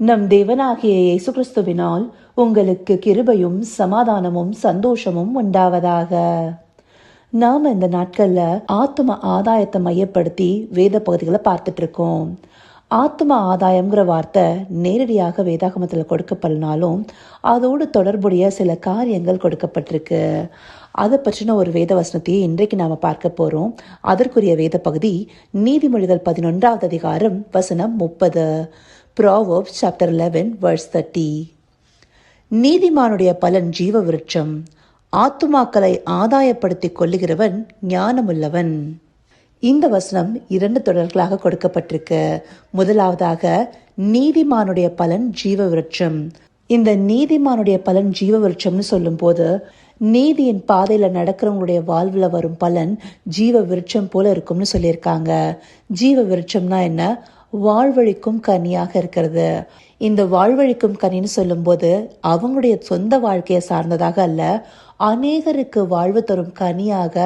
நம் தேவனாகிய இயேசு கிறிஸ்துவினால் உங்களுக்கு கிருபையும் சமாதானமும் சந்தோஷமும் உண்டாவதாக. நாம் இந்த நாட்களில் ஆத்ம ஆதாயத்தை மையப்படுத்தி வேத பகுதிகளை பார்த்துட்டு இருக்கோம் ஆத்ம ஆதாயம்ங்கிற வார்த்தை நேரடியாக வேதாகமத்தில் கொடுக்கப்படனாலும் அதோடு தொடர்புடைய சில காரியங்கள் கொடுக்கப்பட்டிருக்கு. அதை பற்றின ஒரு வேத வசனத்தையே இன்றைக்கு நாம் பார்க்க போகிறோம் அதற்குரிய வேத பகுதி நீதிமொழிகள் பதினொன்றாவது அதிகாரம் வசனம் முப்பது. Proverbs chapter eleven verse thirty நீதிமானுடைய பலன் ஜீவ விருட்சம் ஆத்துமாக்களை ஆதாயப்படுத்திக் கொள்ளுகிறவன் ஞானமுள்ளவன். இந்த வசனம் இரண்டு தொடர்களாக கொடுக்கப்பட்டிருக்கு. முதலாவதாக நீதிமானுடைய பலன் ஜீவ விருட்சம் இந்த நீதிமானுடைய பலன் ஜீவ விருட்சம்னு சொல்லும்போது நீதியின் பாதையில் நடக்கிறவங்களுடைய வாழ்வில் வரும் பலன் ஜீவ விருட்சம் போல இருக்கும்னு சொல்லியிருக்காங்க. ஜீவ விருட்சம்னா என்ன? வாழ்வழிக்கும் கனியாக இருக்கிறது. இந்த வாழ்வழிக்கும் கனின்னு சொல்லும்போது அவங்களுடைய சொந்த வாழ்க்கையை சார்ந்ததாக அல்ல அநேகருக்கு வாழ்வு தரும் கனியாக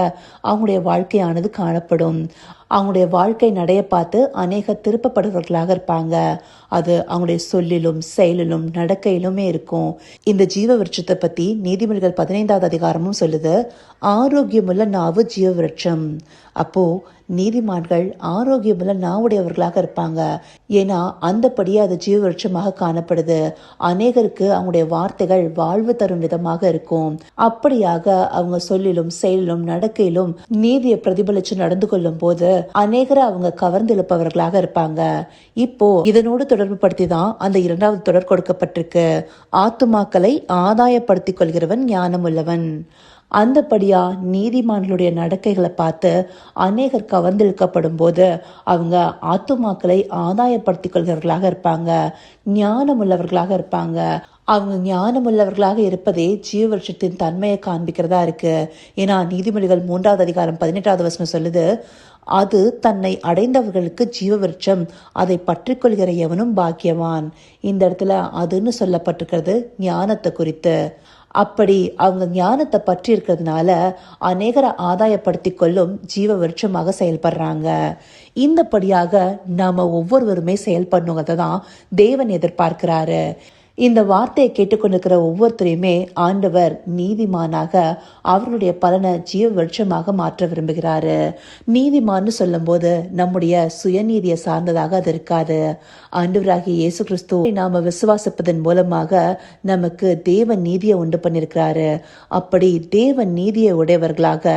அவங்களுடைய வாழ்க்கையானது காணப்படும். அவங்களுடைய வாழ்க்கை நடைய பார்த்து அநேக திருப்பப்படுபவர்களாக இருப்பாங்க. அது அவங்களுடைய சொல்லிலும் செயலிலும் நடக்கையிலுமே இருக்கும். இந்த ஜீவ விருட்சத்தை பத்தி நீதிமொழிகள் பதினைந்தாவது அதிகாரமும் சொல்லுது ஆரோக்கியமுள்ள நாவு ஜீவ விருட்சம் அப்போ நீதிமான்கள் ஆரோக்கியமுள்ள நாவுடையவர்களாக இருப்பாங்க. ஏன்னா அந்தபடியே அது ஜீவ அதிகமாக காணப்படுது. அநேகருக்கு அவங்களுடைய வார்த்தைகள் வாழ்வு தரும் விதமாக இருக்கும். அப்படியாக அவங்க சொல்லிலும் செயலிலும் நடக்கையிலும் நீதியை பிரதிபலிச்சு நடந்து கொள்ளும் போது அநேகரை அவங்க கவர்ந்தெழுப்பவர்களாக இருப்பாங்க. இப்போ இதனோடு தொடர்பு படுத்தி தான் அந்த இரண்டாவது தொடர் கொடுக்கப்பட்டிருக்கு. ஆத்துமாக்களை ஆதாயப்படுத்திக் கொள்கிறவன் ஞானம் உள்ளவன் அந்தபடியா நீதிமான்களுடைய நடக்கைகளை பார்த்து அநேகர் கவர்ந்திழுக்கப்படும் போது அவங்க ஆத்துமாக்களை ஆதாயப்படுத்திக் கொள்கிறவர்களாக இருப்பாங்க ஞானம் உள்ளவர்களாக இருப்பாங்க. அவங்க ஞானம் உள்ளவர்களாக இருப்பதே ஜீவவருஷத்தின் தன்மையை காண்பிக்கிறதா இருக்கு. ஏன்னா நீதிமொழிகள் மூன்றாவது அதிகாரம் பதினெட்டாவது வசனம் சொல்லுது அது தன்னை அடைந்தவர்களுக்கு ஜீவ விருட்சம் அதை பற்றிக்கொள்கிற எவனும் பாக்கியவான். இந்த இடத்துல அதுன்னு சொல்லப்பட்டிருக்கிறது ஞானத்தை குறித்து. அப்படி அவங்க ஞானத்தை பற்றி இருக்கிறதுனால அநேகரை ஆதாயப்படுத்தி கொள்ளும் ஜீவ விருட்சமாக செயல்படுறாங்க. இந்தபடியாக நாம ஒவ்வொருவருமே செயல்படணுங்கிறத தான் தேவன் எதிர்பார்க்கிறாரு. இந்த வார்த்தையை கேட்டுக்கொண்டிருக்கிற ஒவ்வொருத்தரையுமே ஆண்டவர் நீதிமானாக அவர்களுடைய பலனை ஜீவ விருட்சமாக மாற்ற விரும்புகிறாரு. நீதிமான்னு சொல்லும்போது நம்முடைய சுயநீதியை சார்ந்ததாக அது இருக்காது. ஆண்டவராகிய இயேசு கிறிஸ்து நாம விசுவாசிப்பதன் மூலமாக நமக்கு தேவ நீதியை உண்டு பண்ணியிருக்கிறாரு. அப்படி தேவ நீதியை உடையவர்களாக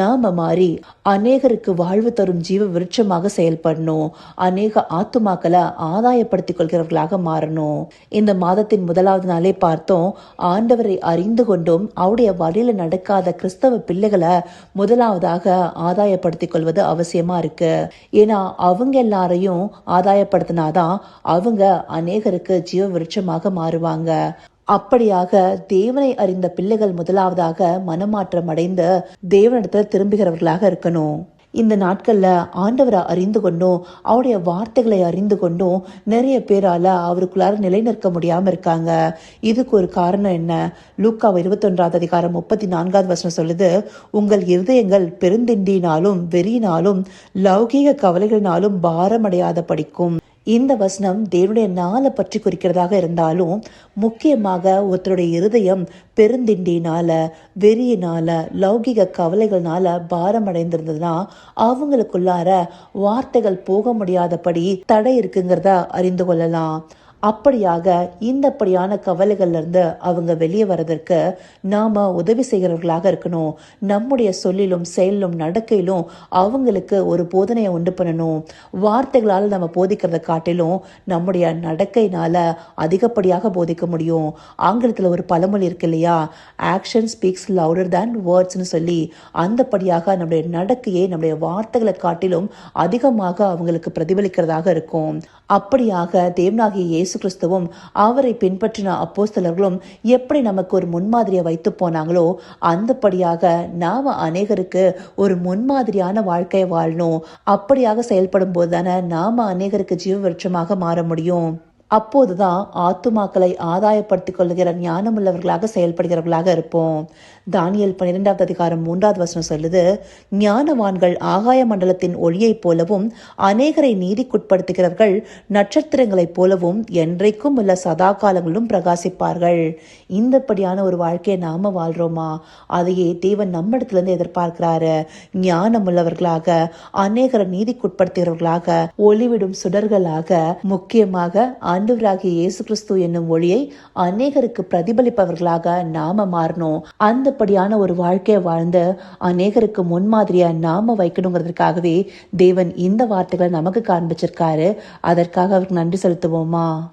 நாம மாறி அநேகருக்கு வாழ்வு தரும் ஜீவ விருட்சமாக செயல்படணும். அநேக ஆத்துமாக்களை ஆதாயப்படுத்திக் கொள்கிறவர்களாக மாறணும். இந்த மாதத்தின் முதலாவது நாளே பார்த்தோம். ஆண்டவரை அறிந்து கொண்டும் அவருடைய வழியில நடக்காத கிறிஸ்தவ பிள்ளைகளை முதலாவதாக ஆதாயப்படுத்திக் கொள்வது அவசியமா இருக்கு. ஏன்னா அவங்க எல்லாரையும் ஆதாயப்படுத்தினாதான் அவங்க அநேகருக்கு ஜீவ விருட்சமாக மாறுவாங்க. அப்படியாக தேவனை அறிந்த பிள்ளைகள் முதலாவதாக மனமாற்றம் அடைந்து தேவனிடத்தில் திரும்புகிறவர்களாக இருக்கணும். இந்த நாட்களில் ஆண்டவரை அறிந்து கொண்டும் அவருடைய வார்த்தைகளை அறிந்து கொண்டும் நிறைய பேரால் அவருக்குள்ளார நிலைநிற்க முடியாமல் இருக்காங்க. இதுக்கு ஒரு காரணம் என்ன? லூக்கா இருபத்தொன்றாவது அதிகாரம் முப்பத்தி நான்காவது வசனம் சொல்லுது உங்கள் இருதயங்கள் பெருந்திண்டினாலும் வெறியினாலும் லௌகீக கவலைகளினாலும் பாரமடையாத படிக்கும் இந்த வசனம் தேவனுடைய நாளை பற்றி குறிக்கிறதாக இருந்தாலும் முக்கியமாக ஒருத்தருடைய இருதயம் பெருந்திண்டினால வெறியினால லௌகிக கவலைகள்னால பாரம் அடைந்திருந்ததுன்னா அவங்களுக்குள்ளார வார்த்தைகள் போக முடியாதபடி தடை இருக்குங்கிறத அறிந்து கொள்ளலாம். அப்படியாக இந்தப்படியான கவலைகள்லேருந்து அவங்க வெளியே வர்றதற்கு நாம் உதவி செய்கிறவர்களாக இருக்கணும். நம்முடைய சொல்லிலும் செயலிலும் நடக்கையிலும் அவங்களுக்கு ஒரு போதனையை உண்டு பண்ணணும். வார்த்தைகளால் நம்ம போதிக்கிறத காட்டிலும் நம்முடைய நடக்கையினால் அதிகப்படியாக போதிக்க முடியும். ஆங்கிலத்தில் ஒரு பழமொழி இருக்கு இல்லையா? ஆக்ஷன் ஸ்பீக்ஸ் லவுடர் தேன் வேர்ட்ஸ்னு சொல்லி அந்தப்படியாக நம்முடைய நடக்கையை நம்முடைய வார்த்தைகளை காட்டிலும் அதிகமாக அவங்களுக்கு பிரதிபலிக்கிறதாக இருக்கும். அப்படியாக தேவனாகிய இயேசு கிறிஸ்துவும் அவரை பின்பற்றின அப்போஸ்தலர்களும் எப்படி நமக்கு ஒரு முன்மாதிரியை வைத்து போனாங்களோ அந்தபடியாக நாம அநேகருக்கு ஒரு முன்மாதிரியான வாழ்க்கையை வாழணும். அப்படியாக செயல்படும் போது தானே நாம அநேகருக்கு ஜீவ விருட்சமாக மாற முடியும். அப்போதுதான் ஆத்துமாக்களை ஆதாயப்படுத்திக் கொள்கிற ஞானமுள்ளவர்களாக செயல்படுகிறவர்களாக இருப்போம். தானியல் பன்னிரெண்டாவது அதிகாரம் மூன்றாவது வசனம் சொல்லுது ஞானவான்கள் ஆகாய மண்டலத்தின் ஒளியைப் போலவும் அநேகரை நீதிக்குட்படுத்துகிறவர்கள் நட்சத்திரங்களைப் போலவும் என்றைக்கும் உள்ள சதா காலங்களிலும் பிரகாசிப்பார்கள். இந்தப்படியான ஒரு வாழ்க்கையை நாம வாழ்றோமா? அதையே தேவன் நம்ம இடத்துலேருந்து எதிர்பார்க்கிறாரு. ஞானமுள்ளவர்களாக அநேகரை நீதிக்குட்படுத்துகிறவர்களாக ஒளிவிடும் சுடர்களாக முக்கியமாக ஆண்டவராகிய இயேசு கிறிஸ்து என்னும் ஒளியை அநேகருக்கு பிரதிபலிப்பவர்களாக நாம மாறணும். அந்தப்படியான ஒரு வாழ்க்கையை வாழ்ந்த அநேகருக்கு முன்மாதிரியா நாம வைக்கணுங்கிறதுக்காகவே தேவன் இந்த வார்த்தைகளை நமக்கு காண்பிச்சிருக்காரு. அதற்காக அவருக்கு நன்றி செலுத்துவோமா?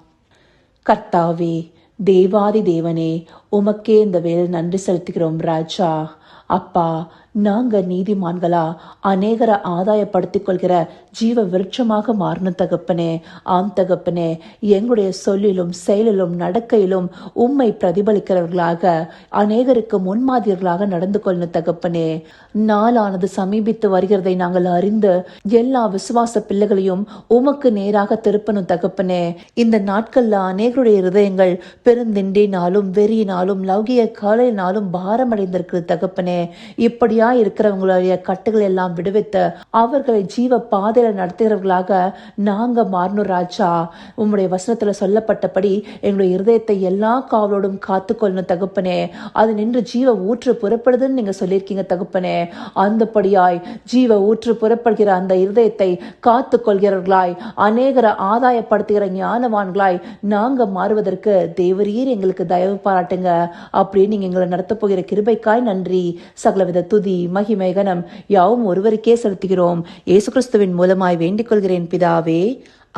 கர்த்தாவே தேவாதி தேவனே உமக்கே இந்த வேலை நன்றி செலுத்துகிறோம் ராஜா. அப்பா நாங்க நீதிமான்களா அநேகரை ஆதாயப்படுத்திக் கொள்கிற ஜீவ விருட்சமாக மாறணும் தகப்பனே ஆம் தகப்பனே எங்களுடைய சொல்லிலும் செயலிலும் நடக்கையிலும் உம்மை பிரதிபலிக்கிறவர்களாக அநேகருக்கு முன்மாதிரிகளாக நடந்து கொள்ளணும் தகப்பனே நாளானது சமீபித்து வருகிறதை நாங்கள் அறிந்து எல்லா விசுவாச பிள்ளைகளையும் உமக்கு நேராக திருப்பணும் தகப்பனே. இந்த நாட்கள்ல அநேகருடைய இருதயங்கள் பெருந்திண்டினாலும் வெறியினாலும் லௌகிய காலையினாலும் பாரமடைந்திருக்கிறது தகப்பனே. இப்படியா இருக்கிறவங்களுடைய கட்டுகள் எல்லாம் விடுவித்து அவர்களை ஜீவ பாதையில நடத்துகிறவர்களாக நாங்க மாறணும் ராஜா. உம்முடைய வசனத்துல சொல்லப்பட்டபடி எங்களுடைய இருதயத்தை எல்லா காவலோடும் காத்துக்கொள்ளணும் தகப்பனே. அது நின்று ஜீவ ஊற்று புறப்படுதுன்னு நீங்க சொல்லியிருக்கீங்க தகப்பனே. அந்தபடியாய் ஜீவ ஊற்று புறப்படுகிற அந்த இருதயத்தை காத்து கொள்கிறவர்களாய் அநேகரை ஆதாயப்படுத்துகிற ஞானவான்களாய் நாங்க மாறுவதற்கு தேவரீர் எங்களுக்கு தயவு பாராட்டுங்க அப்படின்னு நீங்க எங்களை நடத்தப் போகிற கிருபைக்காய் நன்றி. சகலவித துதி மகிமை கனம் யாவும் ஒருவருக்கே செலுத்துகிறோம். இயேசு கிறிஸ்துவின் மூலமாய் வேண்டிக் கொள்கிறேன் பிதாவே.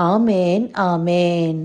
ஆமேன் ஆமேன்.